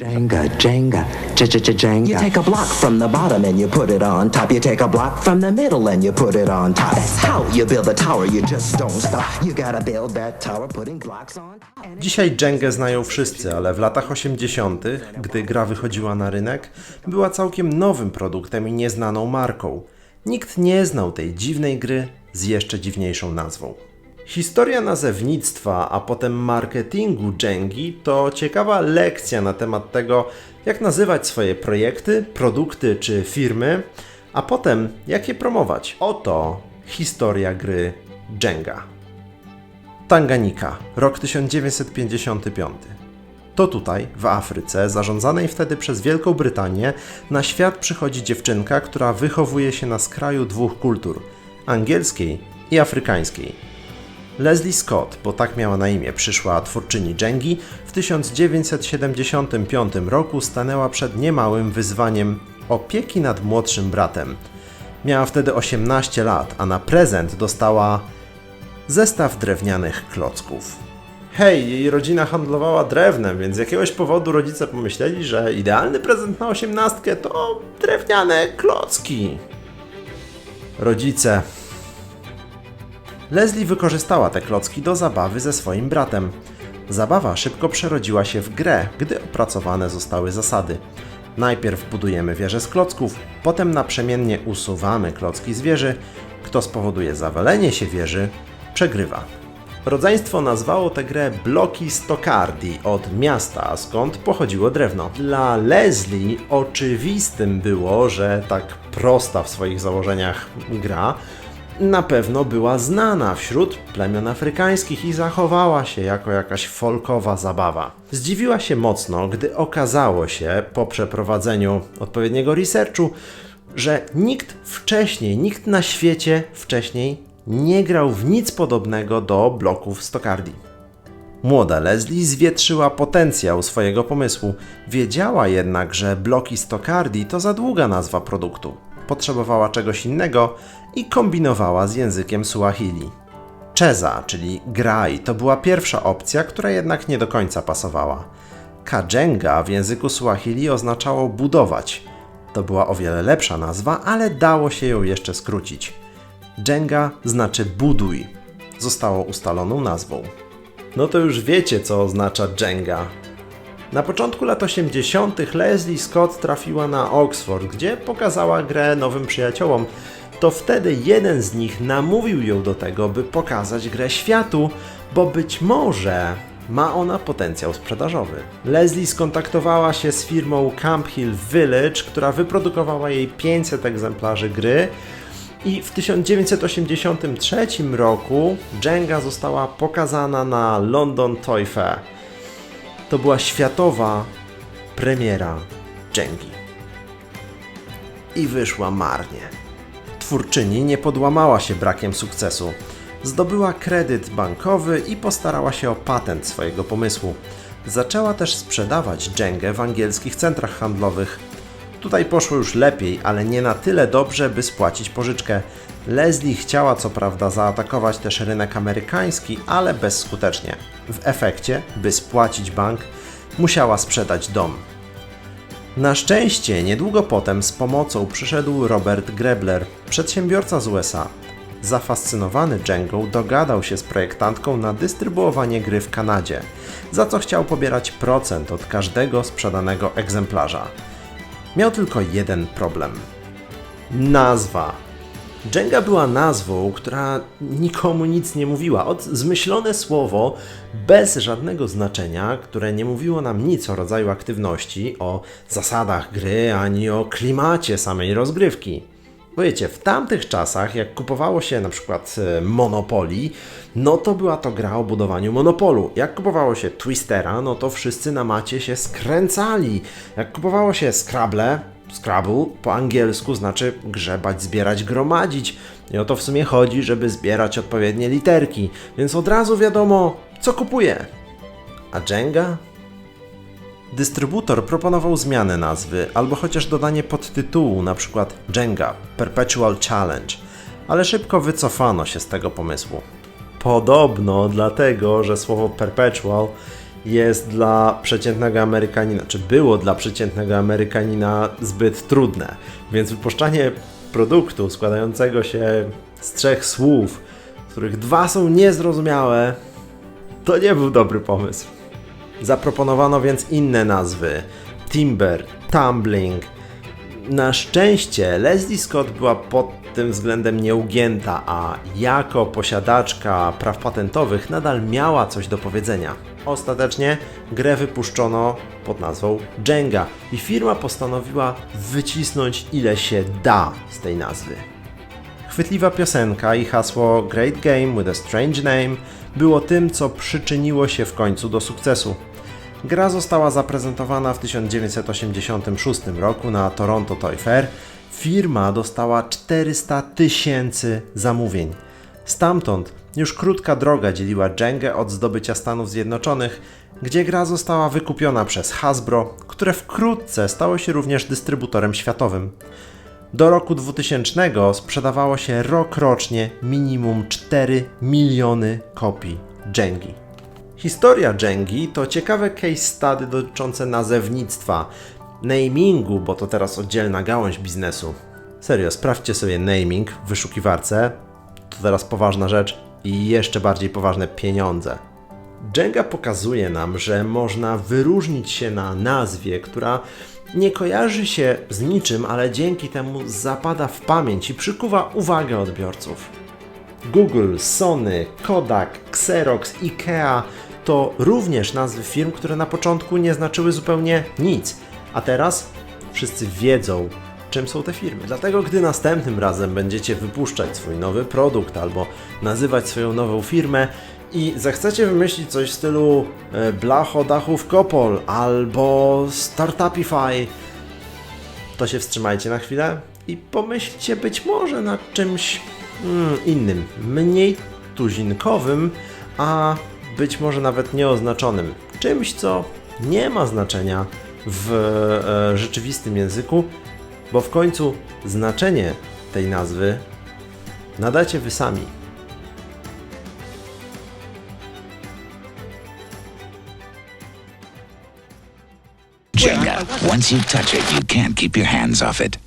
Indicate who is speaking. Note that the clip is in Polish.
Speaker 1: Jenga, Jenga, J-J-J-Jenga.
Speaker 2: You take a block from the bottom and you put it on top. You take a block from the middle and you put it on top. That's how you build a tower. You just don't stop. You gotta build that tower, putting blocks on.
Speaker 3: Dzisiaj Dżengę znają wszyscy, ale w latach 80., gdy gra wychodziła na rynek, była całkiem nowym produktem i nieznaną marką. Nikt nie znał tej dziwnej gry z jeszcze dziwniejszą nazwą. Historia nazewnictwa, a potem marketingu Dżengi to ciekawa lekcja na temat tego, jak nazywać swoje projekty, produkty czy firmy, a potem jak je promować. Oto historia gry Dżenga. Tanganika, rok 1955. To tutaj, w Afryce, zarządzanej wtedy przez Wielką Brytanię, na świat przychodzi dziewczynka, która wychowuje się na skraju dwóch kultur angielskiej i afrykańskiej. Leslie Scott, bo tak miała na imię przyszła twórczyni Dżengi, w 1975 roku stanęła przed niemałym wyzwaniem opieki nad młodszym bratem. Miała wtedy 18 lat, a na prezent dostała zestaw drewnianych klocków. Hej, jej rodzina handlowała drewnem, więc z jakiegoś powodu rodzice pomyśleli, że idealny prezent na osiemnastkę to drewniane klocki. Rodzice. Leslie wykorzystała te klocki do zabawy ze swoim bratem. Zabawa szybko przerodziła się w grę, gdy opracowane zostały zasady. Najpierw budujemy wieżę z klocków, potem naprzemiennie usuwamy klocki z wieży. Kto spowoduje zawalenie się wieży, przegrywa. Rodzeństwo nazwało tę grę bloki Stoccardi od miasta, skąd pochodziło drewno. Dla Leslie oczywistym było, że tak prosta w swoich założeniach gra na pewno była znana wśród plemion afrykańskich i zachowała się jako jakaś folkowa zabawa. Zdziwiła się mocno, gdy okazało się po przeprowadzeniu odpowiedniego researchu, że nikt wcześniej, nikt na świecie wcześniej nie grał w nic podobnego do bloków Stoccardi. Młoda Leslie zwietrzyła potencjał swojego pomysłu. Wiedziała jednak, że bloki Stoccardi to za długa nazwa produktu. Potrzebowała czegoś innego i kombinowała z językiem Suahili. Cheza, czyli graj, to była pierwsza opcja, która jednak nie do końca pasowała. Kajenga w języku Suahili oznaczało budować. To była o wiele lepsza nazwa, ale dało się ją jeszcze skrócić. Jenga znaczy buduj. Zostało ustaloną nazwą. No to już wiecie, co oznacza Jenga. Na początku lat 80. Leslie Scott trafiła na Oxford, gdzie pokazała grę nowym przyjaciołom. To wtedy jeden z nich namówił ją do tego, by pokazać grę światu, bo być może ma ona potencjał sprzedażowy. Leslie skontaktowała się z firmą Camp Hill Village, która wyprodukowała jej 500 egzemplarzy gry. I w 1983 roku Jenga została pokazana na London Toy Fair. To była światowa premiera Jengi. I wyszła marnie. Twórczyni nie podłamała się brakiem sukcesu. Zdobyła kredyt bankowy i postarała się o patent swojego pomysłu. Zaczęła też sprzedawać Jengę w angielskich centrach handlowych. Tutaj poszło już lepiej, ale nie na tyle dobrze, by spłacić pożyczkę. Leslie chciała co prawda zaatakować też rynek amerykański, ale bezskutecznie. W efekcie, by spłacić bank, musiała sprzedać dom. Na szczęście niedługo potem z pomocą przyszedł Robert Grebler, przedsiębiorca z USA. Zafascynowany Django dogadał się z projektantką na dystrybuowanie gry w Kanadzie, za co chciał pobierać procent od każdego sprzedanego egzemplarza. Miał tylko jeden problem. Nazwa. Jenga była nazwą, która nikomu nic nie mówiła. Od zmyślone słowo bez żadnego znaczenia, które nie mówiło nam nic o rodzaju aktywności, o zasadach gry, ani o klimacie samej rozgrywki. Bo wiecie, w tamtych czasach, jak kupowało się na przykład e, Monopoly, no to była to gra o budowaniu monopolu. Jak kupowało się Twistera, no to wszyscy na macie się skręcali. Jak kupowało się Scrabble, Scrabble po angielsku znaczy grzebać, zbierać, gromadzić. I o to w sumie chodzi, żeby zbierać odpowiednie literki, więc od razu wiadomo, co kupuje. A Jenga? Dystrybutor proponował zmianę nazwy albo chociaż dodanie podtytułu, przykład Jenga Perpetual Challenge, ale szybko wycofano się z tego pomysłu. Podobno dlatego, że słowo perpetual jest dla przeciętnego Amerykanina, czy było dla przeciętnego Amerykanina zbyt trudne. Więc wypuszczanie produktu składającego się z trzech słów, z których dwa są niezrozumiałe, to nie był dobry pomysł. Zaproponowano więc inne nazwy: Timber, Tumbling. Na szczęście Leslie Scott była pod tym względem nieugięta, a jako posiadaczka praw patentowych nadal miała coś do powiedzenia. Ostatecznie grę wypuszczono pod nazwą Jenga i firma postanowiła wycisnąć ile się da z tej nazwy. Chwytliwa piosenka i hasło Great Game with a Strange Name było tym, co przyczyniło się w końcu do sukcesu. Gra została zaprezentowana w 1986 roku na Toronto Toy Fair. Firma dostała 400 tysięcy zamówień. Stamtąd już krótka droga dzieliła Jengę od zdobycia Stanów Zjednoczonych, gdzie gra została wykupiona przez Hasbro, które wkrótce stało się również dystrybutorem światowym. Do roku 2000 sprzedawało się rokrocznie minimum 4 miliony kopii Jengi. Historia Jengi to ciekawe case study dotyczące nazewnictwa, namingu, bo to teraz oddzielna gałąź biznesu. Serio, sprawdźcie sobie naming w wyszukiwarce, to teraz poważna rzecz i jeszcze bardziej poważne pieniądze. Jenga pokazuje nam, że można wyróżnić się na nazwie, która nie kojarzy się z niczym, ale dzięki temu zapada w pamięć i przykuwa uwagę odbiorców. Google, Sony, Kodak, Xerox, IKEA to również nazwy firm, które na początku nie znaczyły zupełnie nic, a teraz wszyscy wiedzą, czym są te firmy. Dlatego, gdy następnym razem będziecie wypuszczać swój nowy produkt albo nazywać swoją nową firmę i zechcecie wymyślić coś w stylu e, Blacho Dachów Kopol albo Startupify, to się wstrzymajcie na chwilę i pomyślcie być może nad czymś mm, innym, mniej tuzinkowym, a być może nawet nieoznaczonym. Czymś, co nie ma znaczenia w e, rzeczywistym języku, bo w końcu znaczenie tej nazwy nadacie wy sami.
Speaker 4: Jenga. Once you touch it, you can't keep your hands off it.